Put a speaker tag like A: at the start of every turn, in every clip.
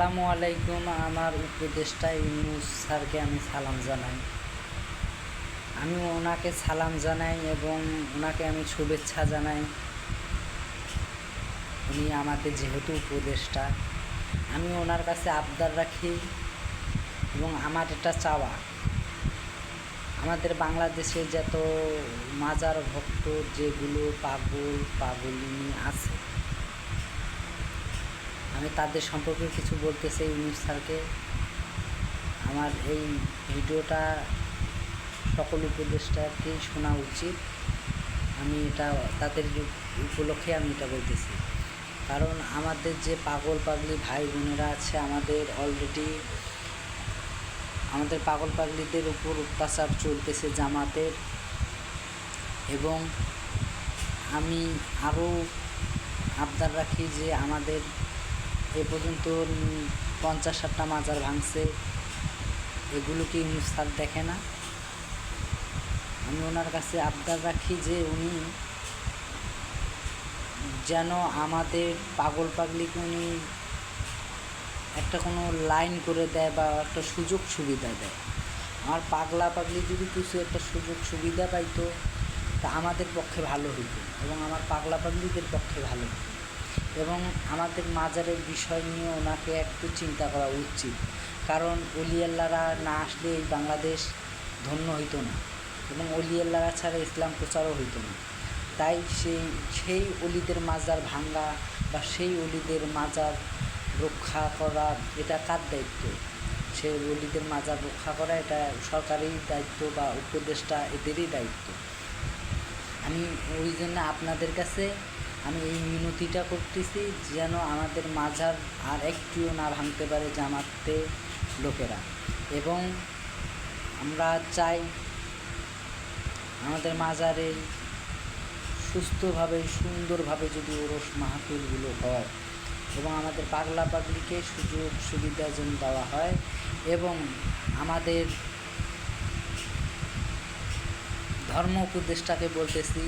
A: আসসালামু আলাইকুম। আমার উপদেষ্টা ইউনুস স্যারকে আমি সালাম জানাই। আমি ওনাকে সালাম জানাই এবং ওনাকে আমি শুভেচ্ছা জানাই। উনি আমাদের যেহেতু উপদেষ্টা, আমি ওনার কাছে আবদার রাখি এবং আমার এটা চাওয়া। আমাদের বাংলাদেশে যত মাজার ভক্ত, যেগুলো পাগল, পাগলিনী আছে আমি তাদের সম্পর্কে কিছু বলতে চাই ইউনুস স্যারকে। আমার এই ভিডিওটা সকল উপদেষ্টাকেই শোনা উচিত। আমি এটা, তাদের উপলক্ষে আমি এটা বলতেছি। কারণ আমাদের যে পাগল পাগলি ভাই বোনেরা আছে, আমাদের অলরেডি আমাদের পাগল পাগলিদের উপর অত্যাচার চলতেছে জামাতের। এবং আমি আরও আবদার রাখি যে আমাদের এ পর্যন্ত পঞ্চাশ ষাটটা মাজার ভাঙছে। এগুলো কি স্যার দেখে না? আমি ওনার কাছে আবদার রাখি যে উনি যেন আমাদের পাগল পাগলিকে উনি একটা কোনো লাইন করে দেয় বা একটা সুযোগ সুবিধা দেয়। আমার পাগলা পাগলি যদি কিছু একটা সুযোগ সুবিধা পাইতো, তা আমাদের পক্ষে ভালো হইতো এবং আমার পাগলা পাগলিদের পক্ষে ভালো হতো এবং আমাদের মাজারের বিষয় নিয়ে ওনাকে একটু চিন্তা করা উচিত। কারণ অলিয়াল্লারা না আসলে এই বাংলাদেশ ধন্য হইতো না এবং অলিয়াল্লারা ছাড়া ইসলাম প্রচারও হইতো না। তাই সেই সেই অলিদের মাজার ভাঙ্গা বা সেই অলিদের মাজার রক্ষা করা, এটা কার দায়িত্ব? সেই অলিদের মাজার রক্ষা করা এটা সরকারি দায়িত্ব বা উপদেষ্টা এদেরই দায়িত্ব। আমি ওই জন্য আপনাদের কাছে আমি এই মিনতিটা করতেছি যেন আমাদের মাঝার আর একটিও না ভাঙতে পারে জামাতে লোকেরা। এবং আমরা চাই আমাদের মাজারে সুস্থভাবে, সুন্দরভাবে যদি ওরস মাহফিলগুলো হয় এবং আমাদের পাগলা পাগলিকে সুযোগ সুবিধা যেন দেওয়া হয় এবং আমাদের ধর্ম উপদেষ্টাকে বলতেছি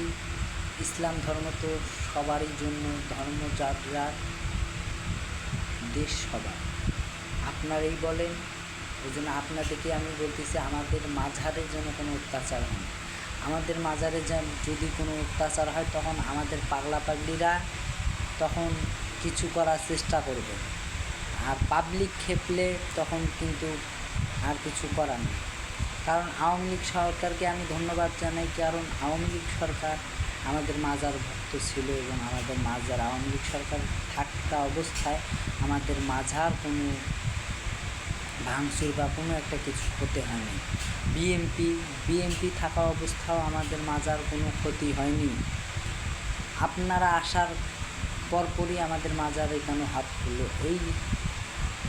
A: ইসলাম ধর্ম তো সবারই জন্য ধর্ম যার দেশ সবার আপনারাই বলেন ওই জন্য আপনাদেরকে আমি বলতেছি, আমাদের মাঝারের জন্য কোনো অত্যাচার হয় আমাদের মাঝারে যদি কোনো অত্যাচার হয়, তখন আমাদের পাগলা পাগলিরা তখন কিছু করার চেষ্টা করবে। আর পাবলিক খেপলে তখন কিন্তু আর কিছু করার নেই। কারণ আওয়ামী লীগ সরকারকে আমি ধন্যবাদ জানাই, কারণ আওয়ামী লীগ সরকার আমাদের মাজার ভক্ত ছিল এবং আমাদের মাজার আওয়ামী লীগ সরকার থাকা অবস্থায় আমাদের মাঝার কোনো ভাঙচুর বা কোনো একটা কিছু হতে হয়নি। বিএমপি বিএমপি থাকা অবস্থাও আমাদের মাজার কোনো ক্ষতি হয়নি। আপনারা আসার পরপরই আমাদের মাজারে কেন হাত খুললো এই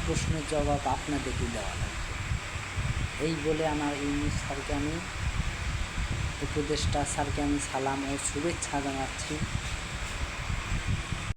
A: প্রশ্নের জবাব আপনাদেরকে দেওয়া লাগবে। এই বলে আমার ইংলিশ স্যারকে আমি উপদেষ্টা স্যারকে আমি সালাম ও শুভেচ্ছা জানাচ্ছি।